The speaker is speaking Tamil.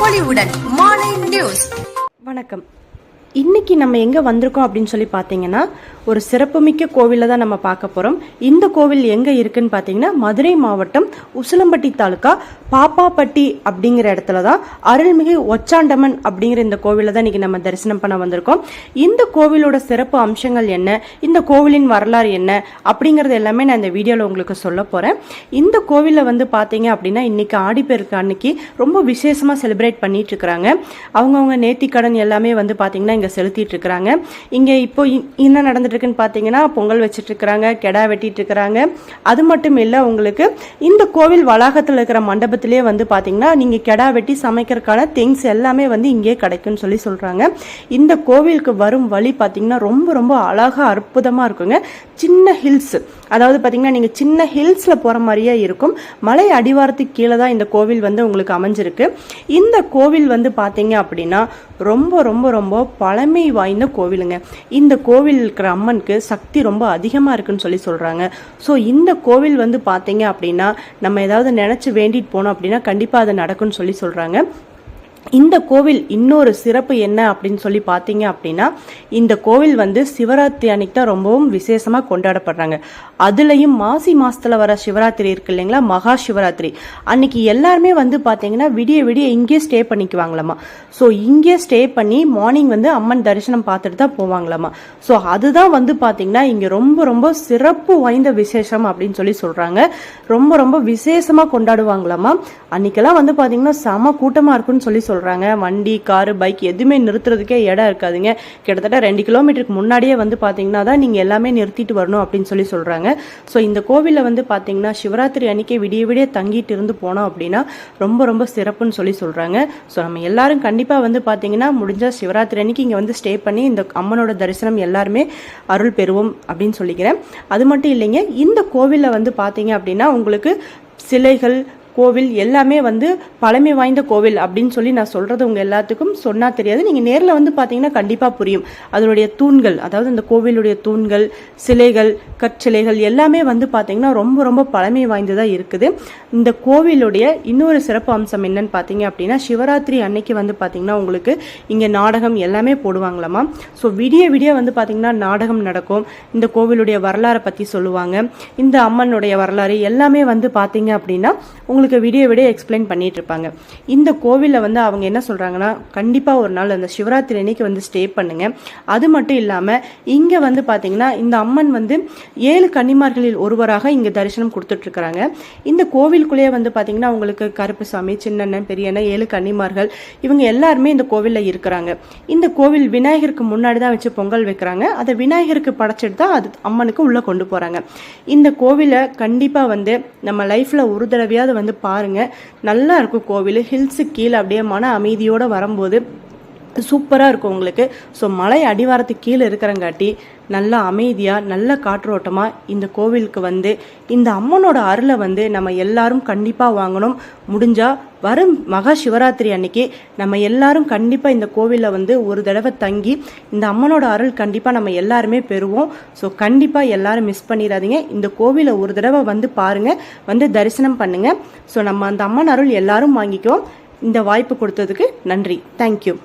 பொலிவுடன் மாலை நியூஸ். வணக்கம். இன்னைக்கு நம்ம எங்கே வந்திருக்கோம் அப்படின்னு சொல்லி பார்த்தீங்கன்னா ஒரு சிறப்புமிக்க கோவிலில் தான் நம்ம பார்க்க போகிறோம் இந்த கோவில் எங்கே இருக்குன்னு பார்த்தீங்கன்னா மதுரை மாவட்டம் உசிலம்பட்டி தாலுக்கா பாப்பாப்பட்டி அப்படிங்கிற இடத்துல தான். அருள்மிகு ஒச்சாண்டமன் அப்படிங்கிற இந்த கோவிலை தான் இன்னைக்கு நம்ம தரிசனம் பண்ண வந்திருக்கோம். இந்த கோவிலோட சிறப்பு அம்சங்கள் என்ன? இந்த கோவிலின் வரலாறு என்ன? அப்படிங்கிறது எல்லாமே நான் இந்த வீடியோவில் உங்களுக்கு சொல்ல போகிறேன் இந்த கோவிலில் வந்து பார்த்தீங்க அப்படின்னா இன்னைக்கு ஆடிப்பெருக்கு அன்னைக்கு ரொம்ப விசேஷமாக செலிப்ரேட் பண்ணிட்டு இருக்கிறாங்க. அவங்கவுங்க நேர்த்திக்கடன் எல்லாமே வந்து பார்த்தீங்கன்னா இங்கே செலுத்திட்டு இருக்கிறாங்க. இங்கே இப்போ இ- என்ன நடந்துட்டு இருக்குன்னு பார்த்தீங்கன்னா பொங்கல் வச்சிட்டு இருக்கிறாங்க கெடா வெட்டிட்டு இருக்கிறாங்க அது மட்டும் இல்லை உங்களுக்கு இந்த கோவில் வளாகத்தில் இருக்கிற மண்டபத்திலே வந்து பார்த்தீங்கன்னா நீங்கள் கெடா வெட்டி சமைக்கிறதுக்கான திங்ஸ் எல்லாமே வந்து இங்கே கிடைக்கும்னு சொல்லி சொல்கிறாங்க இந்த கோவிலுக்கு வரும் வழி பார்த்தீங்கன்னா ரொம்ப ரொம்ப அழகா அற்புதமாக இருக்குங்க. சின்ன ஹில்ஸ். அதாவது பார்த்தீங்கன்னா நீங்கள் சின்ன ஹில்ஸில் போகிற மாதிரியே இருக்கும். மலை அடிவாரத்துக்கு கீழே தான் இந்த கோவில் வந்து உங்களுக்கு அமைஞ்சிருக்கு. இந்த கோவில் வந்து பார்த்தீங்க அப்படின்னா ரொம்ப ரொம்ப ரொம்ப பழமை வாய்ந்த கோவிலுங்க. இந்த கோவில் இருக்கிற அம்மனுக்கு சக்தி ரொம்ப அதிகமாக இருக்குன்னு சொல்லி சொல்கிறாங்க ஸோ இந்த கோவில் வந்து பார்த்தீங்க அப்படின்னா நம்ம ஏதாவது நினச்சி வேண்டிட்டு போனோம் அப்படின்னா கண்டிப்பாக அது நடக்கும்னு சொல்லி சொல்கிறாங்க இந்த கோவில் இன்னொரு சிறப்பு என்ன அப்படின்னு சொல்லி பார்த்தீங்க அப்படின்னா இந்த கோவில் வந்து சிவராத்திரி அன்னைக்கு தான் ரொம்பவும் விசேஷமாக கொண்டாடப்படுறாங்க. அதுலேயும் மாசி மாதத்தில் வர சிவராத்திரி இருக்கு இல்லைங்களா? மகா சிவராத்திரி. அன்னைக்கு எல்லாருமே வந்து பார்த்தீங்கன்னா விடிய விடிய இங்கேயே ஸ்டே பண்ணிக்குவாங்களாமா. ஸோ இங்கே ஸ்டே பண்ணி மார்னிங் வந்து அம்மன் தரிசனம் பார்த்துட்டு தான் போவாங்களாமா. ஸோ அதுதான் வந்து பார்த்தீங்கன்னா இங்கே ரொம்ப ரொம்ப சிறப்பு வாய்ந்த விசேஷம் அப்படின்னு சொல்லி சொல்கிறாங்க ரொம்ப ரொம்ப விசேஷமாக கொண்டாடுவாங்களாமா. அன்னைக்கெல்லாம் வந்து பார்த்தீங்கன்னா செம கூட்டமாக இருக்குன்னு சொல்லி சொல்கிறாங்க வண்டி காரு பைக் எதுவுமே நிறுத்துறதுக்கே இடம் இருக்காதுங்க. கிட்டத்தட்ட ரெண்டு கிலோமீட்டருக்கு முன்னாடியே வந்து பார்த்தீங்கன்னா தான் நீங்கள் எல்லாமே நிறுத்திட்டு வரணும் அப்படின்னு சொல்லி சொல்கிறாங்க ஸோ இந்த கோவிலில் வந்து பார்த்தீங்கன்னா சிவராத்திரி அன்னைக்கு விடிய விடிய தங்கிட்டு இருந்து போனோம் அப்படின்னா ரொம்ப ரொம்ப சிறப்புன்னு சொல்லி சொல்கிறாங்க ஸோ நம்ம எல்லாரும் கண்டிப்பாக வந்து பார்த்தீங்கன்னா முடிஞ்சால் சிவராத்திரி அன்னைக்கு இங்கே வந்து ஸ்டே பண்ணி இந்த அம்மனோட தரிசனம் எல்லாருமே அருள் பெறுவோம் அப்படின்னு சொல்லிக்கிறேன். அது மட்டும் இல்லைங்க இந்த கோவிலில் வந்து பார்த்தீங்க அப்படின்னா உங்களுக்கு சிலைகள் கோவில் எல்லாமே வந்து பழமை வாய்ந்த கோவில் அப்படின்னு சொல்லி நான் சொல்கிறது உங்கள் எல்லாத்துக்கும் சொன்னால் தெரியாது. நீங்கள் நேரில் வந்து பார்த்தீங்கன்னா கண்டிப்பாக புரியும். அதனுடைய தூண்கள் அதாவது இந்த கோவிலுடைய தூண்கள் சிலைகள் கற்சிலைகள் எல்லாமே வந்து பார்த்தீங்கன்னா ரொம்ப ரொம்ப பழமை வாய்ந்ததாக இருக்குது. இந்த கோவிலுடைய இன்னொரு சிறப்பு அம்சம் என்னன்னு பார்த்தீங்க அப்படின்னா சிவராத்திரி அன்னைக்கு வந்து பார்த்தீங்கன்னா உங்களுக்கு இங்கே நாடகம் எல்லாமே போடுவாங்களாமா. ஸோ விடிய விடிய வந்து பார்த்தீங்கன்னா நாடகம் நடக்கும். இந்த கோவிலுடைய வரலாறை பற்றி சொல்லுவாங்க. இந்த அம்மனுடைய வரலாறு எல்லாமே வந்து பார்த்தீங்க அப்படின்னா உங்களுக்கு விடிய விடிய எக்ஸ்பிளைன் பண்ணிட்டு இருப்பாங்க இந்த கோவிலில் வந்து அவங்க என்ன சொல்கிறாங்கன்னா கண்டிப்பாக ஒரு நாள் அந்த சிவராத்திரி அன்னைக்கு வந்து ஸ்டே பண்ணுங்க. அது மட்டும் இல்லாமல் இங்கே வந்து பார்த்திங்கன்னா இந்த அம்மன் வந்து ஏழு கன்னிமார்களில் ஒருவராக இங்கே தரிசனம் கொடுத்துட்ருக்குறாங்க இந்த கோவிலுக்குள்ளேயே வந்து பார்த்தீங்கன்னா உங்களுக்கு கருப்புசாமி சின்னண்ணன் பெரியண்ணன் ஏழு கன்னிமார்கள் இவங்க எல்லாருமே இந்த கோவிலில் இருக்கிறாங்க. இந்த கோவில் விநாயகருக்கு முன்னாடி தான் வச்சு பொங்கல் வைக்கிறாங்க. அதை விநாயகருக்கு படைச்சிட்டு தான் அது அம்மனுக்கு உள்ளே கொண்டு போகிறாங்க இந்த கோவிலை கண்டிப்பாக வந்து நம்ம லைஃப்பில் ஒரு தடவையாவது வந்து பாருங்க. நல்லா இருக்கும் கோவில். ஹில்ஸு கீழே அப்படியே மன அமைதியோட வரும்போது சூப்பராக இருக்கும் உங்களுக்கு. ஸோ மலை அடிவாரத்துக்கு கீழே இருக்கிறங்காட்டி நல்ல அமைதியாக நல்ல காற்றோட்டமாக இந்த கோவிலுக்கு வந்து இந்த அம்மனோட அருளை வந்து நம்ம எல்லாரும் கண்டிப்பாக வாங்கணும். முடிஞ்சால் வரும் மகா சிவராத்திரி அன்னைக்கு நம்ம எல்லாரும் கண்டிப்பாக இந்த கோவிலில் வந்து ஒரு தடவை தங்கி இந்த அம்மனோட அருள் கண்டிப்பாக நம்ம எல்லாருமே பெறுவோம். ஸோ கண்டிப்பாக எல்லாரும் மிஸ் பண்ணிடாதீங்க. இந்த கோவிலை ஒரு தடவை வந்து பாருங்கள் வந்து தரிசனம் பண்ணுங்கள் ஸோ நம்ம அந்த அம்மன் அருள் எல்லாரும் வாங்கிக்குவோம். இந்த வாய்ப்பு கொடுத்ததுக்கு நன்றி. தேங்க்யூ